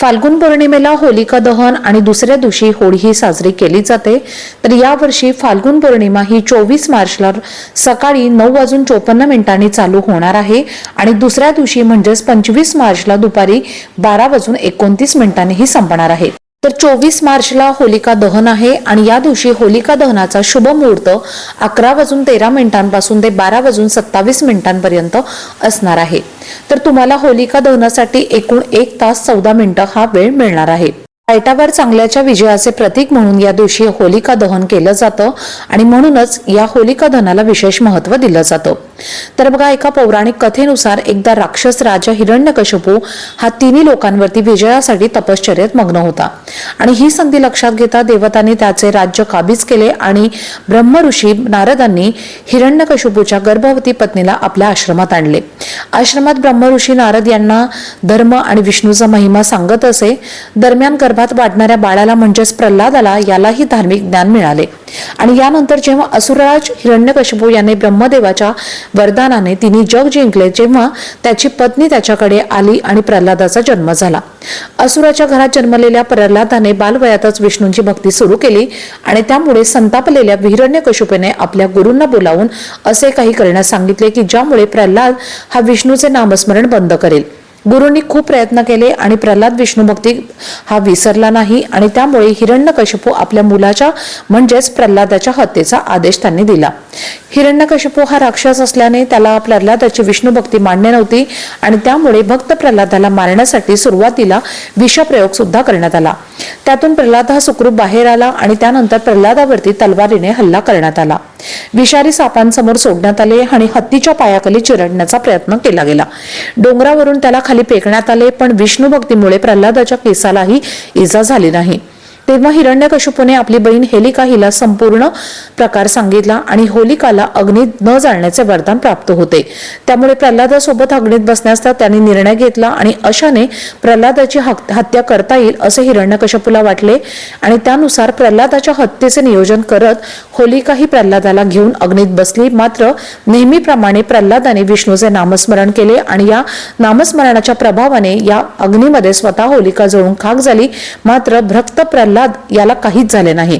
फाल्गुन पौर्णिमेला होलिका दहन आणि दुसऱ्या दिवशी होळी ही साजरी केली जाते. तर यावर्षी फाल्गुन पौर्णिमा ही चोवीस मार्चला सकाळी नऊ वाजून चोपन्न मिनिटांनी चालू होणार आहे. आणि दुसऱ्या दिवशी म्हणजेच पंचवीस मार्चला दुपारी बारा वाजून एकोणतीस मिनिटांनीही संपणार आहे. तर चोवीस मार्चला होलिका दहन आहे आणि या दिवशी होलिका दहनाचा शुभ मुहूर्त अकरा वाजून तेरा मिनिटांपासून ते बारा वाजून सत्तावीस मिनिटांपर्यंत असणार आहे. तर तुम्हाला होलिका दहनासाठी एकूण एक तास चौदा मिनिटं हा वेळ मिळणार आहे. वाईटावर चांगल्याच्या विजयाचे प्रतीक म्हणून या दिवशी होलिका दहन केलं जातं आणि म्हणूनच या होलिका दहनाला विशेष महत्त्व दिलं जातं. तर बघा एका पौराणिक कथेनुसार एकदा राक्षस राजा हिरण्यकशपू हा तिन्ही लोकांवरती विजयासाठी तपश्चर्येत मग्न होता. आणि ही संधी लक्षात घेता देवतांनी त्याचे राज्य काबीज केले आणि ब्रह्म ऋषी नारदांनी हिरण्यकशपूच्या गर्भवती पत्नीला आपल्या आश्रमात आणले. आश्रमात ब्रह्म ऋषी नारद यांना धर्म आणि विष्णूचा महिमा सांगत असे दरम्यान गर्भात वाढणाऱ्या बाळाला म्हणजेच प्रल्हादाला यालाही धार्मिक ज्ञान मिळाले. आणि यानंतर जेव्हा असुरराज हिरण्यकशिपू याने ब्रह्मदेवाच्या वरदानाने तिने जग जिंकले जेव्हा त्याची पत्नी त्याच्याकडे आली आणि प्रल्हादाचा जन्म झाला. असुराच्या घरात जन्मलेल्या प्रल्हादाने बालवयातच विष्णूंची भक्ती सुरू केली आणि त्यामुळे संतापलेल्या हिरण्यकशिपूने आपल्या गुरूंना बोलावून असे काही करण्यास सांगितले की ज्यामुळे प्रल्हाद हा विष्णूचे नामस्मरण बंद करेल. गुरुंनी खूप प्रयत्न केले आणि प्रल्हाद विष्णुभक्ती हा विसरला नाही आणि त्यामुळे हिरण्यकशिपू आपल्या मुलाच्या म्हणजेच प्रल्हादाच्या हत्येचा आदेश त्यांनी दिला. हिरण्यकशिपू हा राक्षस असल्याने त्याला प्रल्हादाची विष्णुभक्ती मान्य नव्हती आणि त्यामुळे भक्त प्रल्हादाला मारण्यासाठी सुरुवातीला विषप्रयोग सुद्धा करण्यात आला. त्यातून प्रल्हाद हा सुखरूप बाहेर आला आणि त्यानंतर प्रल्हादावरती तलवारीने हल्ला करण्यात आला. विषारी सापांसमोर सोडण्यात आले आणि हत्तीच्या पायाखाली चिरडण्याचा प्रयत्न केला गेला. डोंगरावरून त्याला खाली फेकण्यात आले पण विष्णू भक्तीमुळे प्रल्हादाच्या केसालाही इजा झाली नाही. तेव्हा हिरण्यकशिपूने आपली बहीण हेलिका हिला संपूर्ण प्रकार सांगितला आणि होलिकाला अग्नीत न जाळण्याचे वरदान प्राप्त होते. त्यामुळे प्रल्हादासोबत अग्नीत बसण्यास त्यांनी निर्णय घेतला आणि अशाने प्रल्हादाची हत्या करता येईल असे हिरण्यकशपूला वाटले आणि त्यानुसार प्रल्हादाच्या हत्येचे नियोजन करत होलिका ही प्रल्हादाला घेऊन अग्नीत बसली. मात्र नेहमीप्रमाणे प्रल्हादाने विष्णूचे नामस्मरण केले आणि या नामस्मरणाच्या प्रभावाने या अग्नीमध्ये स्वतः होलिका जळून खाक झाली. मात्र भक्त प्रल्हाद याला काहीच झाले नाही.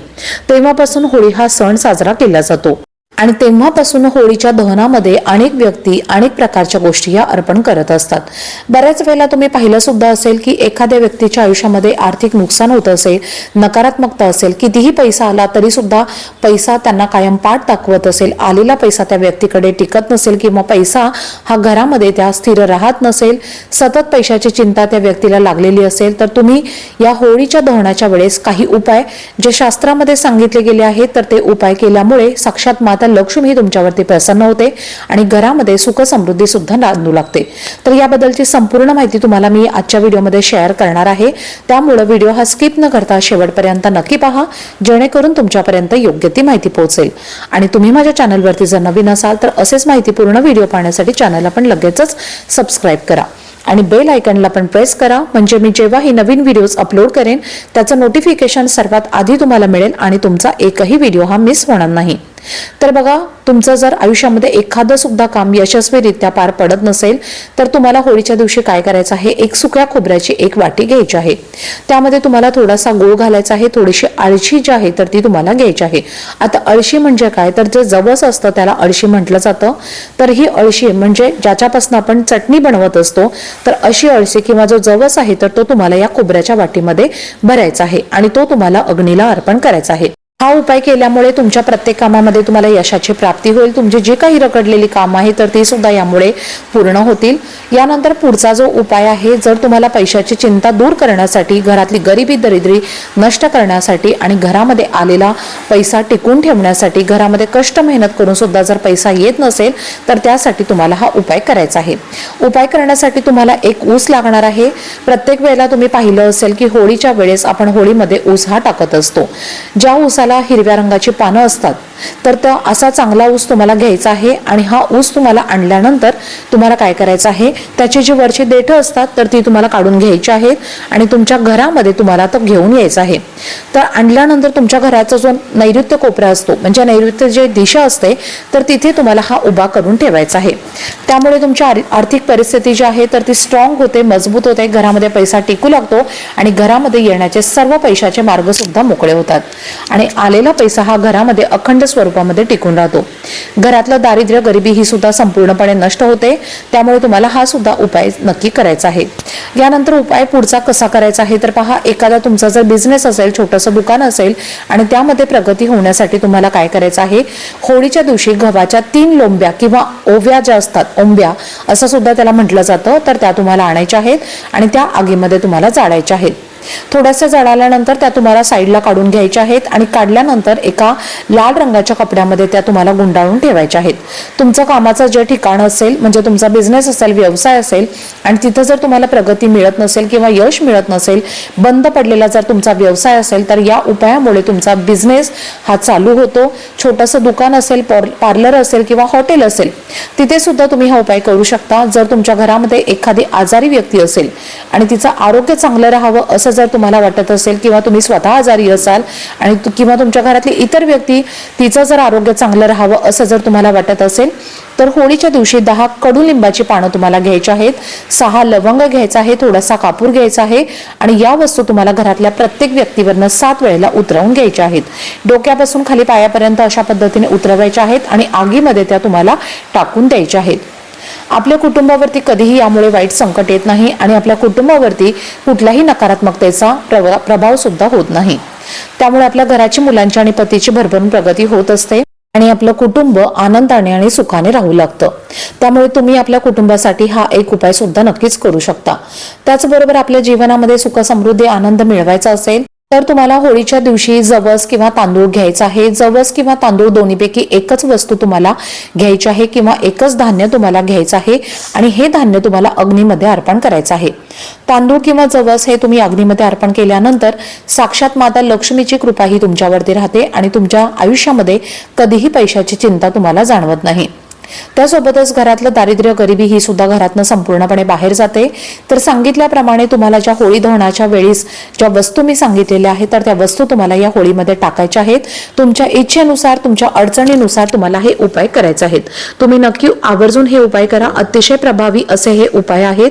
तेव्हापासून होळी हा सण साजरा केला जातो. आणि तेव्हापासून होळीच्या दहनामध्ये अनेक व्यक्ती अनेक प्रकारच्या गोष्टी या अर्पण करत असतात. बऱ्याच वेळेला तुम्ही पाहिलं सुद्धा असेल की एखाद्या व्यक्तीच्या आयुष्यामध्ये आर्थिक नुकसान होत असेल नकारात्मकता असेल कितीही पैसा आला तरी सुद्धा पैसा त्यांना कायम पाठ दाखवत असेल आलेला पैसा त्या व्यक्तीकडे टिकत नसेल किंवा पैसा हा घरामध्ये त्या स्थिर राहत नसेल सतत पैशाची चिंता त्या व्यक्तीला लागलेली असेल तर तुम्ही या होळीच्या दहनाच्या वेळेस काही उपाय जे शास्त्रामध्ये सांगितले गेले आहेत तर ते उपाय केल्यामुळे साक्षात माता लक्ष्मी तुमच्यावरती प्रसन्न होते आणि घरामध्ये सुख समृद्धी सुद्धा नांदू लागते. तर याबद्दलची संपूर्ण माहिती तुम्हाला मी आजच्या व्हिडिओमध्ये शेअर करणार आहे. त्यामुळे व्हिडिओ हा स्किप न करता शेवटपर्यंत नक्की पहा जेणेकरून तुमच्यापर्यंत योग्य ती माहिती पोहोचेल. आणि तुम्ही माझ्या चॅनलवरती जर नवीन असाल तर असेच माहितीपूर्ण व्हिडिओ पाहण्यासाठी चॅनलला पण लगेचच सबस्क्राईब करा. आणि बेल आयकनला पण प्रेस करा म्हणजे मी जेव्हा ही नवीन व्हिडिओज अपलोड करेन त्याचं नोटिफिकेशन सर्वात आधी तुम्हाला मिळेल आणि तुमचा एकही व्हिडिओ हा मिस होणार नाही. तर बघा तुमचं जर आयुष्यामध्ये एखादं सुद्धा काम यशस्वीरित्या पार पडत नसेल तर तुम्हाला होळीच्या दिवशी काय करायचं आहे? एक सुक्या खोबऱ्याची एक वाटी घ्यायची आहे. त्यामध्ये तुम्हाला थोडासा गोळ घालायचा आहे थोडीशी अळशी जी आहे तर ती तुम्हाला घ्यायची आहे. आता अळशी म्हणजे काय? तर जे जवस असतं त्याला अळशी म्हटलं जातं. तर ही अळशी म्हणजे ज्याच्यापासून आपण चटणी बनवत असतो तर अशी अळशी किंवा जो जवस आहे तर तो तुम्हाला या खोबऱ्याच्या वाटीमध्ये भरायचा आहे आणि तो तुम्हाला अग्नीला अर्पण करायचा आहे. हा उपाय केल्यामुळे तुमच्या प्रत्येक कामामध्ये तुम्हाला यशाची प्राप्ती होईल. तुमची जी काही रखडलेली कामं आहे तर ती सुद्धा यामुळे पूर्ण होतील. यानंतर पुढचा जो उपाय आहे जर तुम्हाला पैशाची चिंता दूर करण्यासाठी घरातली गरिबी दरिद्री नष्ट करण्यासाठी आणि घरामध्ये आलेला पैसा टिकून ठेवण्यासाठी घरामध्ये कष्ट मेहनत करून सुद्धा जर पैसा येत नसेल तर त्यासाठी तुम्हाला हा उपाय करायचा आहे. उपाय करण्यासाठी तुम्हाला एक ऊस लागणार आहे. प्रत्येक वेळेला तुम्ही पाहिलं असेल की होळीच्या वेळेस आपण होळीमध्ये ऊस हा टाकत असतो. ज्या ऊसाला हिरव्या रंगाची पानं असतात. तर तो असा चांगला ऊस तुम्हाला घ्यायचा आहे आणि हा ऊस तुम्हाला आणल्यानंतर तुम्हाला काय करायचं आहे? त्याची जी वरची देठं असतात तर ती तुम्हाला काढून घ्यायची आहेत आणि तुमच्या घरामध्ये तुम्हाला तो घेऊन यायचा आहे. तर आणल्यानंतर तुमच्या घराचा जो नैऋत्य कोपरा असतो म्हणजे नैऋत्य जे दिशा असते तर तिथे तुम्हाला हा उभा करून ठेवायचा आहे. त्यामुळे तुमची आर्थिक परिस्थिती जी आहे तर ती स्ट्रॉंग होते मजबूत होते घरामध्ये पैसा टिकू लागतो आणि घरामध्ये येण्याचे सर्व पैशाचे मार्ग सुद्धा मोकळे होतात. आणि आलेला पैसा हा घरामध्ये अखंड स्वरूपामध्ये टिकून राहतो. घरातलं दारिद्र्य गरिबी ही सुद्धा संपूर्णपणे नष्ट होते. त्यामुळे तुम्हाला हा सुद्धा उपाय नक्की करायचा आहे. यानंतर उपाय पुढचा कसा करायचा आहे तर पहा एखादा तुमचा जर बिझनेस असेल छोटंसं दुकान असेल आणि त्यामध्ये प्रगती होण्यासाठी तुम्हाला काय करायचं आहे? होळीच्या दिवशी गव्हाच्या तीन लोंब्या किंवा ओव्या ज्या असतात ओंब्या असं सुद्धा त्याला म्हटलं जातं. तर त्या तुम्हाला आणायच्या आहेत आणि त्या आगीमध्ये तुम्हाला जाळायच्या आहेत. थोड्याशा जळाल्यानंतर त्या तुम्हाला साईडला काढून घ्यायच्या आहेत आणि काढल्यानंतर एका लाल रंगाच्या कपड्यामध्ये त्या तुम्हाला गुंडाळून ठेवायच्या आहेत. तुमचं कामाचं जे ठिकाण असेल म्हणजे तुमचा बिझनेस असेल व्यवसाय असेल आणि तिथं जर तुम्हाला प्रगती मिळत नसेल किंवा यश मिळत नसेल बंद पडलेला जर तुमचा व्यवसाय असेल तर या उपायामुळे तुमचा बिझनेस हा चालू होतो. छोटंसं दुकान असेल पार्लर असेल किंवा हॉटेल असेल तिथे सुद्धा तुम्ही हा उपाय करू शकता. जर तुमच्या घरामध्ये एखादी आजारी व्यक्ती असेल आणि तिचं आरोग्य चांगलं राहावं असं जर तुम्हाला वाटत असेल किंवा तुम्ही स्वतः आजारी असाल आणि किंवा तुमच्या घरातली इतर व्यक्ती तिचं जर आरोग्य चांगलं राहावं असं जर तुम्हाला वाटत असेल तर होळीच्या दिवशी दहा कडुलिंबाची पानं तुम्हाला घ्यायची आहेत सहा लवंग घ्यायचा आहे थोडासा कापूर घ्यायचा आहे आणि या वस्तू तुम्हाला घरातल्या प्रत्येक व्यक्तीवरनं सात वेळेला उतरवून घ्यायच्या आहेत. डोक्यापासून खाली पायापर्यंत अशा पद्धतीने उतरवायच्या आहेत आणि आगीमध्ये त्या तुम्हाला टाकून द्यायच्या आहेत. आपल्या कुटुंबावरती कधीही यामुळे वाईट संकट येत नाही आणि आपल्या कुटुंबावरती कुठल्याही नकारात्मकतेचा प्रभाव सुद्धा होत नाही. त्यामुळे आपल्या घराची मुलांची आणि पतीची भरभरून प्रगती होत असते आणि आपलं कुटुंब आनंदाने आणि सुखाने राहू लागतं. त्यामुळे तुम्ही आपल्या कुटुंबासाठी हा एक उपाय सुद्धा नक्कीच करू शकता. त्याचबरोबर आपल्या जीवनामध्ये सुख समृद्धी आनंद मिळवायचा असेल तर तुम्हाला होळीच्या दिवशी जवस किंवा तांदूळ घ्यायचा आहे. जवस किंवा तांदूळ दोन्हीपैकी एकच वस्तू तुम्हाला घ्यायची आहे किंवा एकच धान्य तुम्हाला घ्यायचं आहे आणि हे धान्य तुम्हाला अग्नीमध्ये अर्पण करायचं आहे. तांदूळ किंवा जवस हे तुम्ही अग्नीमध्ये अर्पण केल्यानंतर साक्षात माता लक्ष्मीची कृपा ही तुमच्यावरती राहते आणि तुमच्या आयुष्यामध्ये कधीही पैशाची चिंता तुम्हाला जाणवत नाही. त्यासोबतच घरातलं दारिद्र्य गरिबी ही सुद्धा घरातनं संपूर्णपणे बाहेर जाते. तर सांगितल्याप्रमाणे तुम्हाला ज्या होळी दहनाच्या वेळीस ज्या वस्तू मी सांगितलेल्या आहेत तर त्या वस्तू तुम्हाला या होळीमध्ये टाकायच्या आहेत. तुमच्या इच्छेनुसार तुमच्या अडचणीनुसार तुम्हाला हे उपाय करायचे आहेत. तुम्ही नक्की आवर्जून हे उपाय करा. अतिशय प्रभावी असे हे उपाय आहेत.